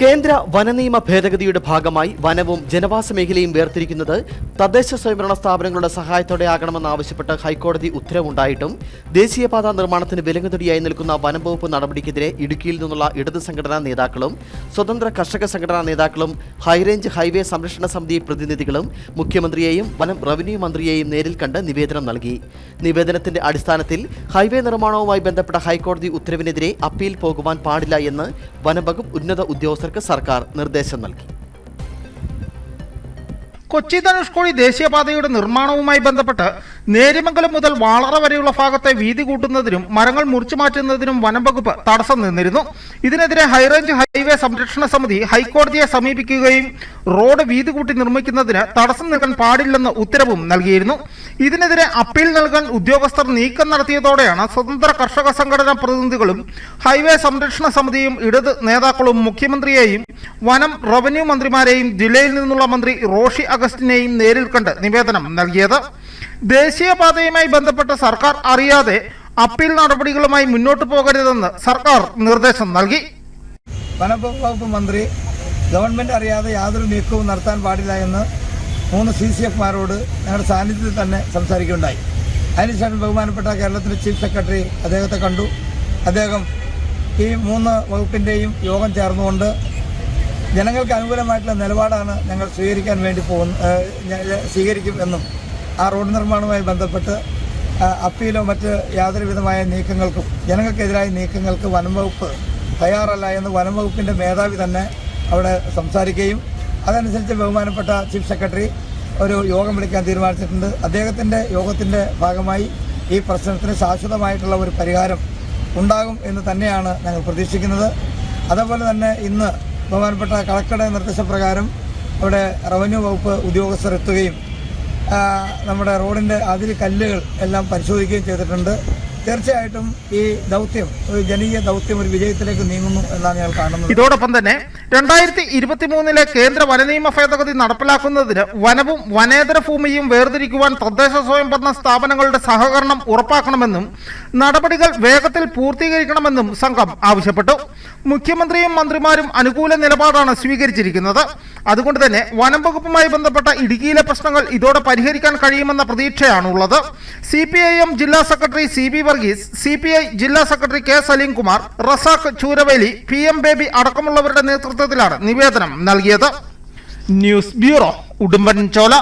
കേന്ദ്ര വനനിയമ ഭേദഗതിയുടെ ഭാഗമായി വനവും ജനവാസ മേഖലയും വേർതിരിക്കുന്നത് തദ്ദേശ സ്വയംഭരണ സ്ഥാപനങ്ങളുടെ സഹായത്തോടെ ആകണമെന്നാവശ്യപ്പെട്ട് ഹൈക്കോടതി ഉത്തരവുണ്ടായിട്ടും ദേശീയപാത നിർമ്മാണത്തിന് വിലങ്ങുതടിയായി നിൽക്കുന്ന വനം വകുപ്പ് നടപടിക്കെതിരെ ഇടുക്കിയിൽ നിന്നുള്ള ഇടത് സംഘടനാ നേതാക്കളും സ്വതന്ത്ര കർഷക സംഘടനാ നേതാക്കളും ഹൈറേഞ്ച് ഹൈവേ സംരക്ഷണ സമിതി പ്രതിനിധികളും മുഖ്യമന്ത്രിയെയും വനം റവന്യൂ മന്ത്രിയെയും നേരിൽ കണ്ട് നിവേദനം നൽകി. നിവേദനത്തിന്റെ അടിസ്ഥാനത്തിൽ ഹൈവേ നിർമ്മാണവുമായി ബന്ധപ്പെട്ട ഹൈക്കോടതി ഉത്തരവിനെതിരെ അപ്പീൽ പോകുവാൻ പാടില്ല എന്ന് വനംവകുപ്പ് ഉന്നത ഉദ്യോഗസ്ഥർക്ക് സർക്കാർ നിർദ്ദേശം നൽകി. കൊച്ചി ധനുഷ്കോടി ദേശീയപാതയുടെ നിർമ്മാണവുമായി ബന്ധപ്പെട്ട് നേരിമംഗലം മുതൽ വാളറ വരെയുള്ള ഭാഗത്തെ വീതി കൂട്ടുന്നതിനും മരങ്ങൾ മുറിച്ചു മാറ്റുന്നതിനും വനം വകുപ്പ് തടസ്സം നിന്നിരുന്നു. ഇതിനെതിരെ ഹൈറേഞ്ച് ഹൈവേ സംരക്ഷണ സമിതി ഹൈക്കോടതിയെ സമീപിക്കുകയും റോഡ് വീതി കൂട്ടി നിർമ്മിക്കുന്നതിന് തടസ്സം നിൽക്കാൻ പാടില്ലെന്ന് ഉത്തരവും നൽകിയിരുന്നു. ഇതിനെതിരെ അപ്പീൽ നൽകാൻ ഉദ്യോഗസ്ഥർ നീക്കം നടത്തിയതോടെയാണ് സ്വതന്ത്ര കർഷക സംഘടനാ പ്രതിനിധികളും ഹൈവേ സംരക്ഷണ സമിതിയും ഇടത് നേതാക്കളും മുഖ്യമന്ത്രിയെയും വനം റവന്യൂ മന്ത്രിമാരെയും ജില്ലയിൽ നിന്നുള്ള മന്ത്രി റോഷി അഗസ്റ്റിനെയും നേരിൽ കണ്ട് നിവേദനം നൽകിയത്. ദേശീയപാതയുമായി ബന്ധപ്പെട്ട് സർക്കാർ അറിയാതെ അപ്പീൽ നടപടികളുമായി മുന്നോട്ട് പോകരുതെന്ന് സർക്കാർ നിർദ്ദേശം നൽകി. വനംവകുപ്പ് മന്ത്രി ഗവൺമെന്റ് അറിയാതെ യാതൊരു നീക്കവും നടത്താൻ പാടില്ല എന്ന് മൂന്ന് സി സി എഫ്മാരോട് ഞങ്ങളുടെ സാന്നിധ്യത്തിൽ തന്നെ സംസാരിക്കുകയുണ്ടായി. അതിനുശേഷം ബഹുമാനപ്പെട്ട കേരളത്തിലെ ചീഫ് സെക്രട്ടറി അദ്ദേഹത്തെ കണ്ടു. അദ്ദേഹം ഈ മൂന്ന് വകുപ്പിന്റെയും യോഗം ചേർന്നുകൊണ്ട് ജനങ്ങൾക്ക് അനുകൂലമായിട്ടുള്ള നിലപാടാണ് ഞങ്ങൾ സ്വീകരിക്കാൻ വേണ്ടി പോകുന്ന സ്വീകരിക്കും എന്നും ആ റോഡ് നിർമ്മാണവുമായി ബന്ധപ്പെട്ട് അപ്പീലോ മറ്റ് യാതൊരു വിധമായ നീക്കങ്ങൾക്കും ജനങ്ങൾക്കെതിരായ നീക്കങ്ങൾക്ക് വനം വകുപ്പ് തയ്യാറല്ല എന്ന് വനം വകുപ്പിന്റെ മേധാവി തന്നെ അവിടെ സംസാരിക്കുകയും അതനുസരിച്ച് ബഹുമാനപ്പെട്ട ചീഫ് സെക്രട്ടറി ഒരു യോഗം വിളിക്കാൻ തീരുമാനിച്ചിട്ടുണ്ട്. അദ്ദേഹത്തിന്റെ യോഗത്തിന്റെ ഭാഗമായി ഈ പ്രശ്നത്തിന് ശാശ്വതമായിട്ടുള്ള ഒരു പരിഹാരം ഉണ്ടാകും എന്ന് തന്നെയാണ് ഞങ്ങൾ പ്രതീക്ഷിക്കുന്നത്. അതേപോലെ തന്നെ ഇന്ന് ബഹുമാനപ്പെട്ട കളക്ടറുടെ നിർദ്ദേശപ്രകാരം അവിടെ റവന്യൂ വകുപ്പ് ഉദ്യോഗസ്ഥർ എത്തുകയും നമ്മുടെ റോഡിന്റെ അതിൽ കല്ലുകൾ എല്ലാം പരിശോധിക്കുകയും ചെയ്തിട്ടുണ്ട്. തീർച്ചയായിട്ടും ഈ ദൗത്യം ഒരു ജനീയ ദൗത്യം ഒരു വിജയത്തിലേക്ക് നീങ്ങുന്നു എന്നാണ് ഞങ്ങൾ കാണുന്നത്. ഇതോടൊപ്പം തന്നെ രണ്ടായിരത്തി ഇരുപത്തി മൂന്നിലെ കേന്ദ്ര വനനിയമ ഭേദഗതി നടപ്പിലാക്കുന്നതിന് വനവും വനേതര ഭൂമിയും വേർതിരിക്കുവാൻ തദ്ദേശ സ്വയംഭരണ സ്ഥാപനങ്ങളുടെ സഹകരണം ഉറപ്പാക്കണമെന്നും നടപടികൾ വേഗത്തിൽ പൂർത്തീകരിക്കണമെന്നും സംഘം ആവശ്യപ്പെട്ടു. മുഖ്യമന്ത്രിയും മന്ത്രിമാരും അനുകൂല നിലപാടാണ് സ്വീകരിച്ചിരിക്കുന്നത്. അതുകൊണ്ട് തന്നെ വനം വകുപ്പുമായി ബന്ധപ്പെട്ട ഇടുക്കിയിലെ പ്രശ്നങ്ങൾ ഇതോടെ പരിഹരിക്കാൻ കഴിയുമെന്ന പ്രതീക്ഷയാണുള്ളത്. സി പി ഐ എം ജില്ലാ secretary C B Varghese C P I ജില്ലാ secretary K Salimkumar Razak Chooraveli P M Baby അടക്കമുള്ളവരുടെ നേതൃത്വത്തിലാണ് നിവേദനം നൽകിയത്. News bureau Udumbanchola.